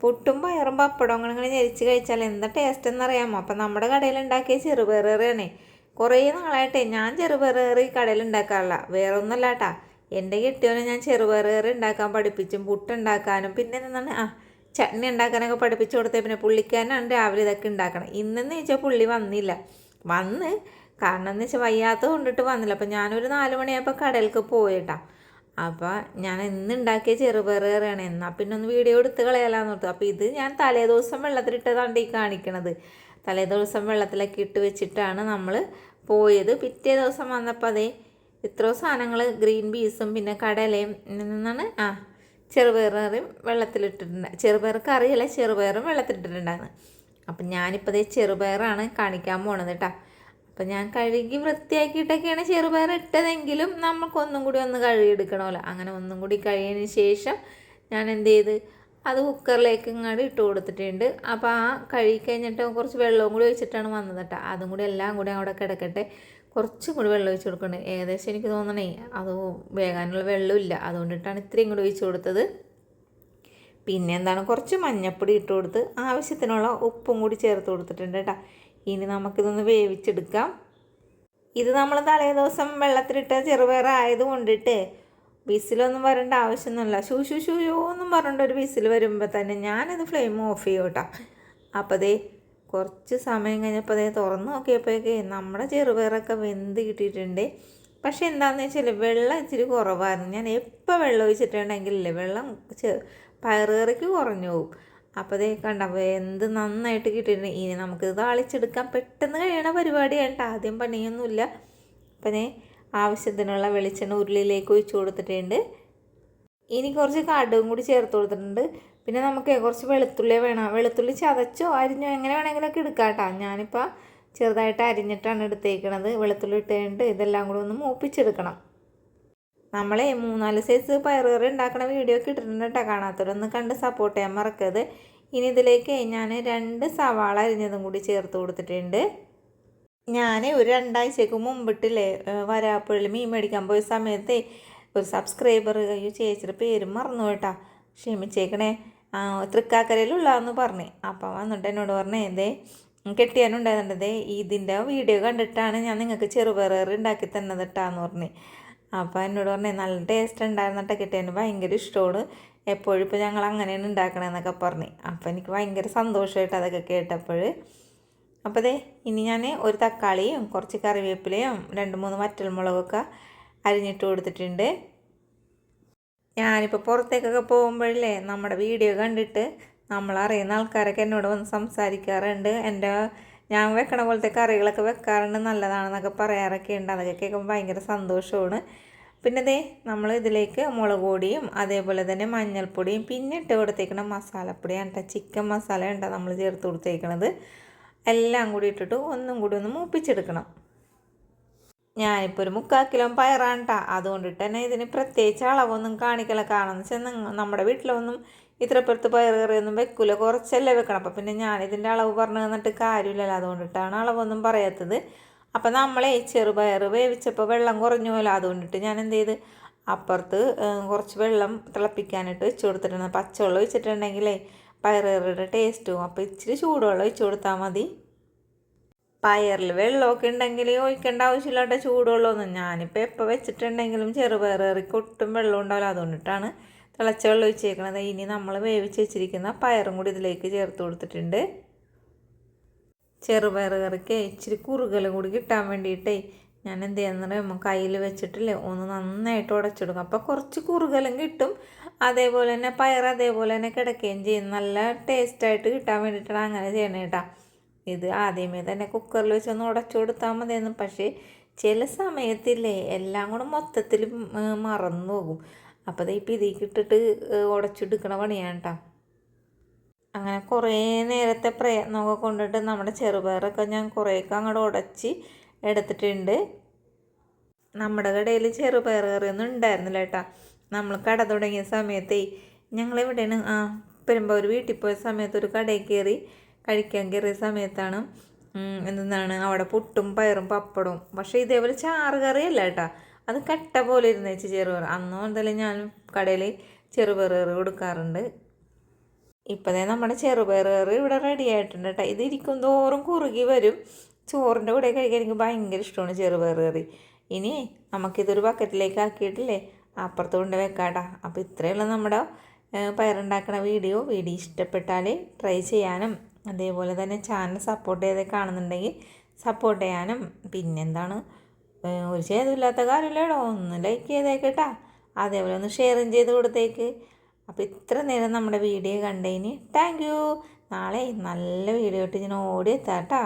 പുട്ടും പയറും പപ്പടവും ഇങ്ങനെ ഞെരിച്ച് കഴിച്ചാൽ എന്താ ടേസ്റ്റ് എന്നറിയാമോ? അപ്പം നമ്മുടെ കടയിൽ ഉണ്ടാക്കിയ ചെറുപയറേറിയാണ് കുറേ നാളായിട്ടേ ഞാൻ ചെറുപയറേറി കടയിൽ ഉണ്ടാക്കാറില്ല. വേറെ ഒന്നുമല്ല കേട്ടാ എന്റെ കെട്ടിയോനെ ഞാൻ ചെറുപയറേറി ഉണ്ടാക്കാൻ പഠിപ്പിച്ചും പുട്ടുണ്ടാക്കാനും പിന്നെ എന്താണ്? ആ ചട്നി ഉണ്ടാക്കാനൊക്കെ പഠിപ്പിച്ചു കൊടുത്തേ. പിന്നെ പുള്ളിക്കാരനാണ് രാവിലെ ഇതൊക്കെ ഉണ്ടാക്കണം ഇന്നെന്ന് ചോദിച്ചാൽ പുള്ളി വന്നില്ല. വന്ന് കാരണം എന്ന് വെച്ചാൽ വയ്യാത്ത കൊണ്ടിട്ട് വന്നില്ല. അപ്പം ഞാനൊരു നാല് മണിയായപ്പോൾ കടയിലേക്ക് പോയിട്ടാ. അപ്പോൾ ഞാൻ ഇന്ന് ഉണ്ടാക്കിയ ചെറുപയറേറിയാണ് എന്നാൽ പിന്നെ ഒന്ന് വീഡിയോ എടുത്ത് കളയാലാന്ന് ഓർത്തു. അപ്പോൾ ഇത് ഞാൻ തലേ ദിവസം വെള്ളത്തിലിട്ടതാണ് ഈ കാണിക്കണത്. തലേ ദിവസം വെള്ളത്തിലൊക്കെ ഇട്ട് വെച്ചിട്ടാണ് നമ്മൾ പോയത്. പിറ്റേ ദിവസം വന്നപ്പോൾ അതേ ഇത്രയും സാധനങ്ങൾ ഗ്രീൻ പീസും പിന്നെ കടലയും നിന്നാണ് ആ ചെറുപയറും വെള്ളത്തിലിട്ടിട്ടുണ്ട്. ചെറുപയർ കറിയല്ല ചെറുപയറും വെള്ളത്തിലിട്ടിട്ടുണ്ടായിരുന്നു. അപ്പം ഞാനിപ്പോൾ അതേ ചെറുപയറാണ് കാണിക്കാൻ പോണത് കേട്ടോ അപ്പം ഞാൻ കഴുകി വൃത്തിയാക്കിയിട്ടൊക്കെയാണ് ചെറുപയർ ഇട്ടതെങ്കിലും നമുക്കൊന്നും കൂടി ഒന്ന് കഴുകിയെടുക്കണമല്ലോ. അങ്ങനെ ഒന്നും കൂടി കഴിയതിന് ശേഷം ഞാൻ എന്ത് ചെയ്ത് അത് കുക്കറിലേക്ക് ഇങ്ങോട്ട് ഇട്ട് കൊടുത്തിട്ടുണ്ട്. അപ്പോൾ ആ കഴുകി കഴിഞ്ഞിട്ട് കുറച്ച് വെള്ളവും കൂടി ഒഴിച്ചിട്ടാണ് വന്നത് കേട്ടോ. അതും കൂടി എല്ലാം കൂടി അവിടെ കിടക്കട്ടെ. കുറച്ചും കൂടി വെള്ളം ഒഴിച്ച് കൊടുക്കുന്നുണ്ട് ഏകദേശം എനിക്ക് തോന്നണേ അത് വേകാനുള്ള വെള്ളമില്ല. അതുകൊണ്ടിട്ടാണ് ഇത്രയും കൂടി ഒഴിച്ച് കൊടുത്തത്. പിന്നെ എന്താണ്? കുറച്ച് മഞ്ഞപ്പൊടി ഇട്ട് കൊടുത്ത് ആവശ്യത്തിനുള്ള ഉപ്പും കൂടി ചേർത്ത് കൊടുത്തിട്ടുണ്ട് കേട്ടോ. ഇനി നമുക്കിതൊന്ന് വേവിച്ചെടുക്കാം. ഇത് നമ്മൾ തലേ ദിവസം വെള്ളത്തിലിട്ട ചെറുപയർ കൊണ്ടിട്ട് വിസിലൊന്നും വരേണ്ട ആവശ്യമൊന്നുമില്ല. ഷൂ ഷൂ ഷൂ എന്നും പറഞ്ഞിട്ട് ഒരു വിസിൽ വരുമ്പോൾ തന്നെ ഞാനിത് ഫ്ലെയിം ഓഫ് ചെയ്യും കേട്ടോ അപ്പോൾ അതേ കുറച്ച് സമയം കഴിഞ്ഞപ്പോൾ അതേ തുറന്ന് നോക്കിയപ്പോഴേക്ക് നമ്മുടെ ചെറുപയറൊക്കെ വെന്ത് കിട്ടിയിട്ടുണ്ട്. പക്ഷെ എന്താണെന്ന് വെച്ചാൽ വെള്ളം ഇച്ചിരി കുറവായിരുന്നു. ഞാൻ എപ്പോൾ വെള്ളം ഒഴിച്ചിട്ടുണ്ടെങ്കിലല്ലേ വെള്ളം പയറുകറിക്ക് കുറഞ്ഞു പോകും അപ്പോൾ ദേ കണ്ട എന്ത് നന്നായിട്ട് കിട്ടിയിട്ടുണ്ട്. ഇനി നമുക്കിത് താളിച്ചെടുക്കാൻ പെട്ടെന്ന് കഴിയണ പരിപാടിയാണ് ആദ്യം പണിയൊന്നുമില്ല. അപ്പം ഞാൻ ആവശ്യത്തിനുള്ള വെളിച്ചെണ്ണ ഉരുളിയിലേക്ക് ഒഴിച്ചു കൊടുത്തിട്ടുണ്ട്. ഇനി കുറച്ച് കടുകും കൂടി ചേർത്ത് കൊടുത്തിട്ടുണ്ട്. പിന്നെ നമുക്ക് കുറച്ച് വെളുത്തുള്ളി വേണം. വെളുത്തുള്ളി ചതച്ചോ അരിഞ്ഞോ എങ്ങനെ വേണമെങ്കിലൊക്കെ എടുക്കാം കേട്ടോ ഞാനിപ്പോൾ ചെറുതായിട്ട് അരിഞ്ഞിട്ടാണ് എടുത്തേക്കണത്. വെളുത്തുള്ളി ഇട്ടുകൊണ്ട് ഇതെല്ലാം കൂടി ഒന്ന് മൂപ്പിച്ചെടുക്കണം. നമ്മളെ മൂന്നാൽ സൈസ് പയറുകറി ഉണ്ടാക്കുന്ന വീഡിയോ ഒക്കെ ഇട്ടിട്ടുണ്ട് കേട്ടോ. കാണാത്തവരൊന്ന് കണ്ട് സപ്പോർട്ട് ചെയ്യാൻ മറക്കരുത്. ഇനി ഇതിലേക്ക് ഞാൻ രണ്ട് സവാള അരിഞ്ഞതും കൂടി ചേർത്ത് കൊടുത്തിട്ടുണ്ട്. ഞാൻ ഒരു രണ്ടാഴ്ചക്ക് മുമ്പിട്ടില്ലേ വരാപ്പുഴയിൽ മീൻ മേടിക്കാൻ പോയ സമയത്ത് ഒരു സബ്സ്ക്രൈബർ അയ്യോ ചേച്ചിയുടെ പേരും മറന്നു കേട്ടാ. ക്ഷമിച്ചേക്കണേ. തൃക്കാക്കരയിലുള്ളതെന്ന് പറഞ്ഞു. അപ്പം വന്നിട്ട് എന്നോട് പറഞ്ഞേ ഇതേ കെട്ടിയാനുണ്ടായിരുന്നത് ഇതിന്റെ വീഡിയോ കണ്ടിട്ടാണ് ഞാൻ നിങ്ങൾക്ക് ചെറുപയർ ഉണ്ടാക്കി തന്നത് കേട്ടാന്ന് പറഞ്ഞു. അപ്പോൾ എന്നോട് പറഞ്ഞേ നല്ല ടേസ്റ്റ് ഉണ്ടായിരുന്നിട്ട് കിട്ടിയതിന് ഭയങ്കര ഇഷ്ടമാണ്. എപ്പോഴും ഇപ്പോൾ ഞങ്ങൾ അങ്ങനെയാണ് ഉണ്ടാക്കണമെന്നൊക്കെ പറഞ്ഞു. അപ്പോൾ എനിക്ക് ഭയങ്കര സന്തോഷമായിട്ട് അതൊക്കെ കേട്ടപ്പോൾ അപ്പോൾ അതെ ഇനി ഞാൻ ഒരു തക്കാളിയും കുറച്ച് കറിവേപ്പിലയും രണ്ട് മൂന്ന് വറ്റൽമുളകൊക്കെ അരിഞ്ഞിട്ട് കൊടുത്തിട്ടുണ്ട്. ഞാനിപ്പോൾ പുറത്തേക്കൊക്കെ പോകുമ്പോഴല്ലേ നമ്മുടെ വീഡിയോ കണ്ടിട്ട് നമ്മളറിയുന്ന ആൾക്കാരൊക്കെ എന്നോട് വന്ന് സംസാരിക്കാറുണ്ട്. എന്റെ ഞാൻ വെക്കണ പോലത്തെ കറികളൊക്കെ വെക്കാറുണ്ട് നല്ലതാണെന്നൊക്കെ പറയാറൊക്കെ ഉണ്ട് അതൊക്കെ കേൾക്കുമ്പോൾ ഭയങ്കര സന്തോഷമാണ്. പിന്നെ ദേ നമ്മൾ ഇതിലേക്ക് മുളക് പൊടിയും അതേപോലെ തന്നെ മഞ്ഞൾപ്പൊടിയും പിന്നെ ഇട്ട് കൊടുത്തേക്കണ മസാലപ്പൊടിയാണ് കേട്ടോ ചിക്കൻ മസാല ഉണ്ടോ നമ്മൾ ചേർത്ത് കൊടുത്തേക്കണത്. എല്ലാം കൂടി ഇട്ടിട്ട് ഒന്നും കൂടി ഒന്ന് മൂപ്പിച്ചെടുക്കണം. ഞാനിപ്പോൾ ഒരു മുക്കാൽ കിലോ പയറാണ് കേട്ടോ അതുകൊണ്ടിട്ട് തന്നെ ഇതിന് പ്രത്യേകിച്ച് അളവൊന്നും കാണിക്കല. കാരണം വെച്ചാൽ നമ്മുടെ വീട്ടിലൊന്നും ഇത്ര പുറത്ത് പയർ കറിയൊന്നും വെക്കില്ല കുറച്ചല്ലേ വെക്കണം. അപ്പം പിന്നെ ഞാനിതിന്റെ അളവ് പറഞ്ഞു തന്നിട്ട് കാര്യമില്ലല്ലോ. അതുകൊണ്ടിട്ടാണ് അളവൊന്നും പറയാത്തത്. അപ്പം നമ്മളെ ചെറുപയർ വേവിച്ചപ്പോൾ വെള്ളം കുറഞ്ഞു പോലെ അതുകൊണ്ടിട്ട് ഞാൻ എന്ത് ചെയ്ത് അപ്പുറത്ത് കുറച്ച് വെള്ളം തിളപ്പിക്കാനായിട്ട് വെച്ച് കൊടുത്തിട്ടുണ്ട്. പച്ചവെള്ളം ഒഴിച്ചിട്ടുണ്ടെങ്കിലേ പയറുകറിയുടെ ടേസ്റ്റും അപ്പോൾ ഇച്ചിരി ചൂടുവെള്ളം ഒഴിച്ചു കൊടുത്താൽ മതി. പയറിൽ വെള്ളമൊക്കെ ഉണ്ടെങ്കിൽ ഒഴിക്കേണ്ട ആവശ്യമില്ലാട്ട ചൂടുവെള്ളമൊന്നും ഞാനിപ്പോൾ എപ്പോൾ വെച്ചിട്ടുണ്ടെങ്കിലും ചെറുപയറേറിക്ക് ഒട്ടും വെള്ളം ഉണ്ടാവില്ല. അതുകൊണ്ടിട്ടാണ് തിളച്ച വെള്ളം ഒഴിച്ചേക്കണത്. ഇനി നമ്മൾ വേവിച്ച് വെച്ചിരിക്കുന്ന പയറും കൂടി ഇതിലേക്ക് ചേർത്ത് കൊടുത്തിട്ടുണ്ട്. ചെറുപയർ കറിക്ക് ഇച്ചിരി കുറുകൽ കൂടി കിട്ടാൻ വേണ്ടിയിട്ടേ ഞാൻ എന്ത് ചെയ്യുന്നത് കയ്യിൽ വെച്ചിട്ടില്ലേ? ഒന്ന് നന്നായിട്ട് ഉടച്ചെടുക്കും അപ്പോൾ കുറച്ച് കുറുകലും കിട്ടും. അതേപോലെ തന്നെ പയർ അതേപോലെ തന്നെ കിടക്കുകയും ചെയ്യും. നല്ല ടേസ്റ്റായിട്ട് കിട്ടാൻ വേണ്ടിയിട്ടാണ് അങ്ങനെ ചെയ്യണേ കേട്ടോ. ഇത് ആദ്യമേ തന്നെ കുക്കറിൽ വെച്ചൊന്ന് ഉടച്ചു കൊടുത്താൽ മതിയെന്ന് പക്ഷേ ചില സമയത്തില്ലേ എല്ലാം കൂടെ മൊത്തത്തിൽ മറന്നു പോകും. അപ്പോൾ അത് ഇപ്പം ഇതിക്കിട്ടിട്ട് ഇട്ടിട്ട് പണിയാണ് കേട്ടോ അങ്ങനെ കുറേ നേരത്തെ പ്രയത്നമൊക്കെ കൊണ്ടിട്ട് നമ്മുടെ ചെറുപയറൊക്കെ ഞാൻ കുറേയൊക്കെ അങ്ങോട്ട് ഉടച്ച് എടുത്തിട്ടുണ്ട്. നമ്മുടെ കടയിൽ ചെറുപയർ കറിയൊന്നും ഉണ്ടായിരുന്നില്ല കേട്ടോ നമ്മൾ കട തുടങ്ങിയ സമയത്തേ ഞങ്ങളിവിടെയാണ് ആ പെരുമ്പോൾ ഒരു വീട്ടിൽ പോയ സമയത്ത് ഒരു കടയിൽ കയറി കഴിക്കാൻ കയറിയ സമയത്താണ് എന്താണ് അവിടെ പുട്ടും പയറും പപ്പടവും. പക്ഷേ ഇതേപോലെ ചാറ് കറിയല്ല കേട്ടോ. അത് കട്ട പോലെ ഇരുന്ന് വെച്ച് ചെറുപയർ. അന്ന് മുതലേ ഞാൻ കടയിൽ ചെറുപയർ കറി കൊടുക്കാറുണ്ട്. ഇപ്പോഴേ നമ്മുടെ ചെറുപയർ കറി ഇവിടെ റെഡി ആയിട്ടുണ്ട് കേട്ടോ. ഇത് ഇരിക്കും തോറും കുറുകി വരും. ചോറിന്റെ കൂടെ കഴിക്കാൻ എനിക്ക് ഭയങ്കര ഇഷ്ടമാണ് ചെറുപയർ കറി. ഇനി നമുക്കിതൊരു ബക്കറ്റിലേക്ക് ആക്കിയിട്ടില്ലേ? അപ്പുറത്ത് കൊണ്ട് വെക്കാട്ടാ അപ്പോൾ ഇത്രയുള്ള നമ്മുടെ പയറുണ്ടാക്കുന്ന വീഡിയോ വീഡിയോ ഇഷ്ടപ്പെട്ടാൽ ട്രൈ ചെയ്യാനും അതേപോലെ തന്നെ ചാനൽ സപ്പോർട്ട് ചെയ്ത് കാണുന്നുണ്ടെങ്കിൽ സപ്പോർട്ട് ചെയ്യാനും പിന്നെന്താണ് ഒരു ചെയ്തില്ലാത്ത കാര്യമില്ലടോ ഒന്ന് ലൈക്ക് ചെയ്തേക്കട്ടാ അതേപോലെ ഒന്ന് ഷെയറും ചെയ്ത് കൊടുത്തേക്ക്. അപ്പോൾ ഇത്ര നേരം നമ്മുടെ വീഡിയോ കണ്ടതിന് താങ്ക് യു നാളെ നല്ല വീഡിയോ ഇട്ട് ഞാൻ ഓടി എത്താം കേട്ടോ